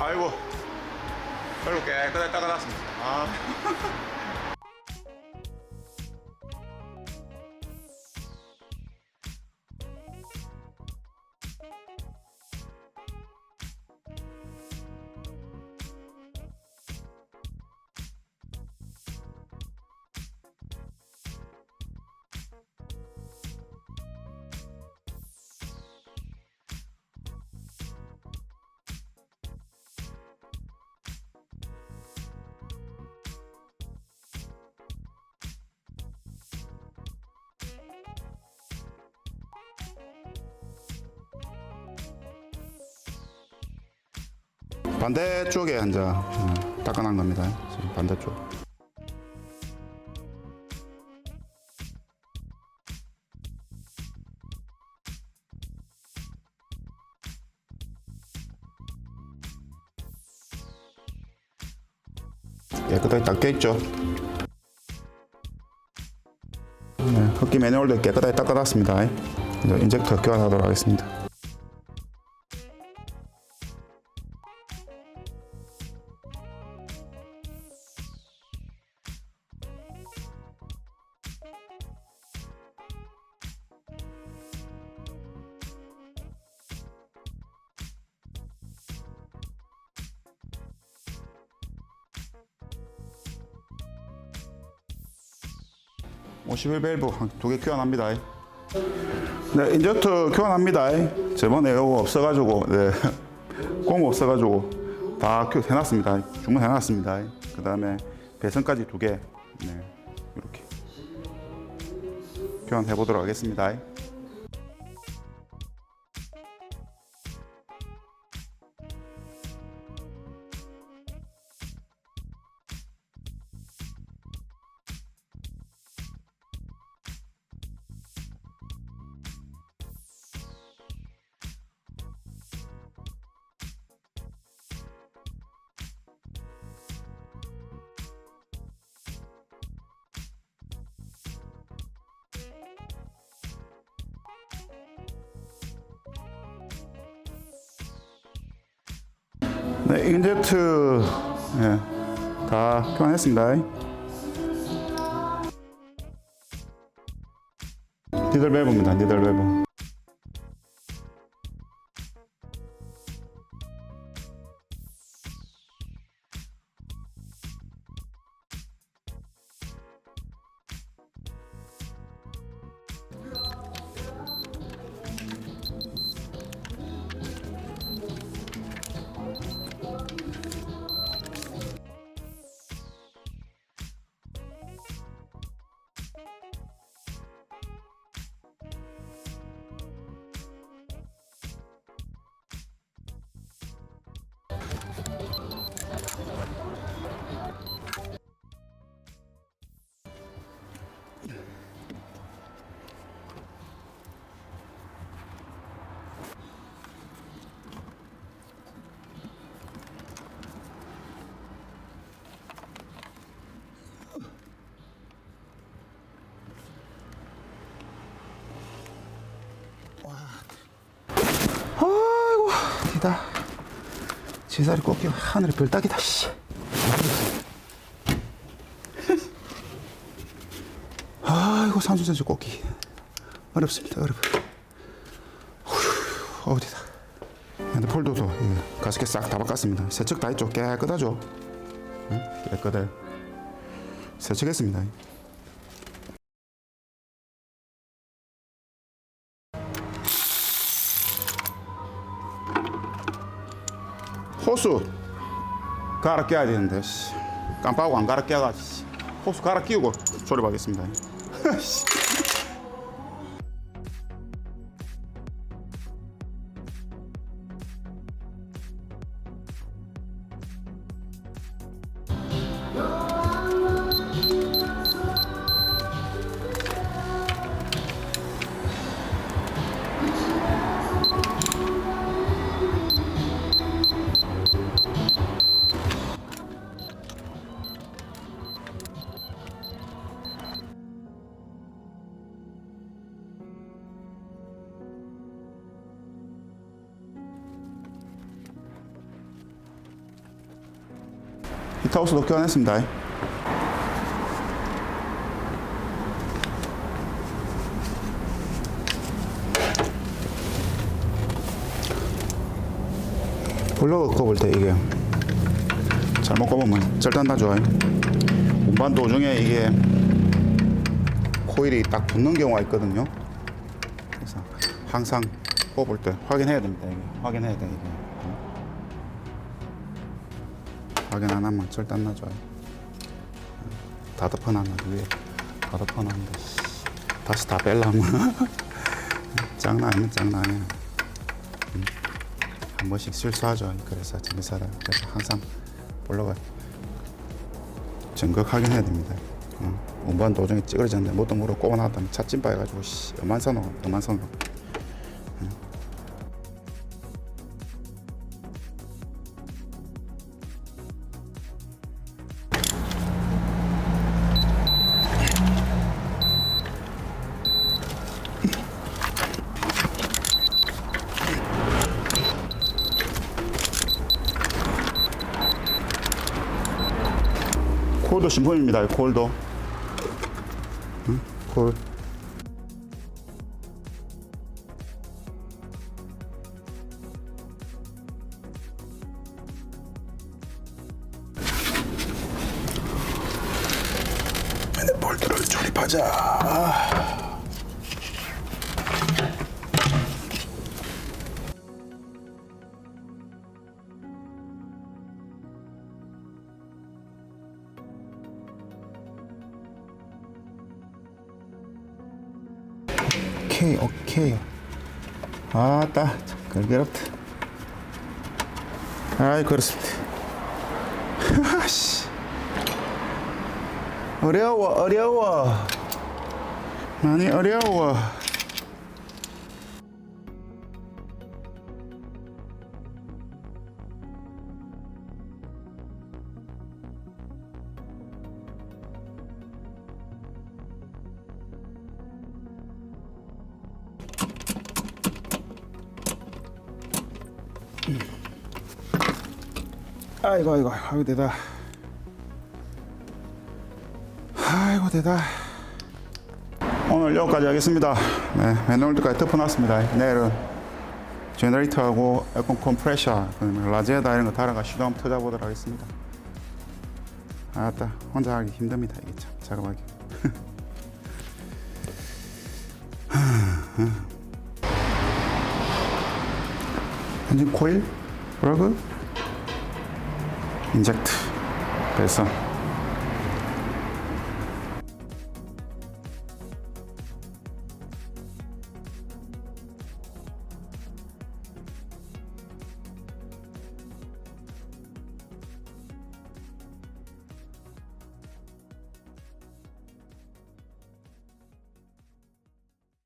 아이고. 얼굴 깨끗하게 닦아놨습니다 아. 반대쪽에 이제 음, 닦아놓은 겁니다. 반대쪽. 깨끗하게 닦여 있죠. 네, 흡기 매뉴얼도 깨끗하게 닦아놨습니다. 인젝터 교환하도록 하겠습니다. (51 밸브) 두 개 교환합니다. 네 인젝터 교환합니다. 저번에 이거 없어가지고 네. 공 없어가지고 다 교- 해놨습니다. 주문해놨습니다. 그 다음에 배선까지 두 개. 네, 이렇게 교환해 보도록 하겠습니다 네, 인젝트 예, 다 교환했습니다. 니들 밸브입니다. 니들 밸브. 기다. 제자리 꺾여 하늘에 별 따기다, 씨. 아이고, 산수전지 꺾기. 어렵습니다, 어렵. 후, 어디다. 핸드폴더도 예, 가습기 싹 다 바꿨습니다. 세척 다 했죠. 깨끗하죠. 응? 깨끗해. 세척했습니다. 호수 껴야 되는데 씨. 깜빡하고 안 갈아 껴가지고 씨. 호수 끼우고 조립하겠습니다. 히트하우스도 교환했습니다. 볼러가 꼽을 때 이게 잘못 꼽으면 절단 다 좋아요. 운반 도중에 이게 코일이 딱 붙는 경우가 있거든요. 그래서 항상 뽑을 때 확인해야 됩니다. 이게 확인해야 돼 이게. 확인 안 하면 절단 나 좋아요. 다 덮어놨나 위에 다 덮어놨는데 씨, 다시 다 뺄라면 장난 아니야 장난 아니야. 음. 한 번씩 실수하죠. 그래서 전기사를 그래서 항상 볼러가 정각 확인해야 됩니다. 어, 운반 도중에 찌그러졌는데 못도 모르고 꼽아놨다면 차 찐빠해가지고 씨, 엄한 선호, 엄한 선호. 콜도 신품입니다. 콜도. 응? 콜. 볼트를 조립하자. 오케이, 오케이. 아따, 걸게롭다. 아이, 그렇습니다. 하씨. 어려워, 어려워. 많이 어려워. 아이고, 아이고, 아이고, 되다. 아이고, 되다. 오늘 여기까지 하겠습니다. 네, 맨홀드까지 덮어놨습니다. 내일은 제너레이터하고 에어컨 컴프레셔, 라제다 이런 거 달아가 시도 한번 터져보도록 하겠습니다. 아따, 혼자 하기 힘듭니다. 이게 참, 작업하기. 엔진 코일, 플러그, 인젝트. 그래서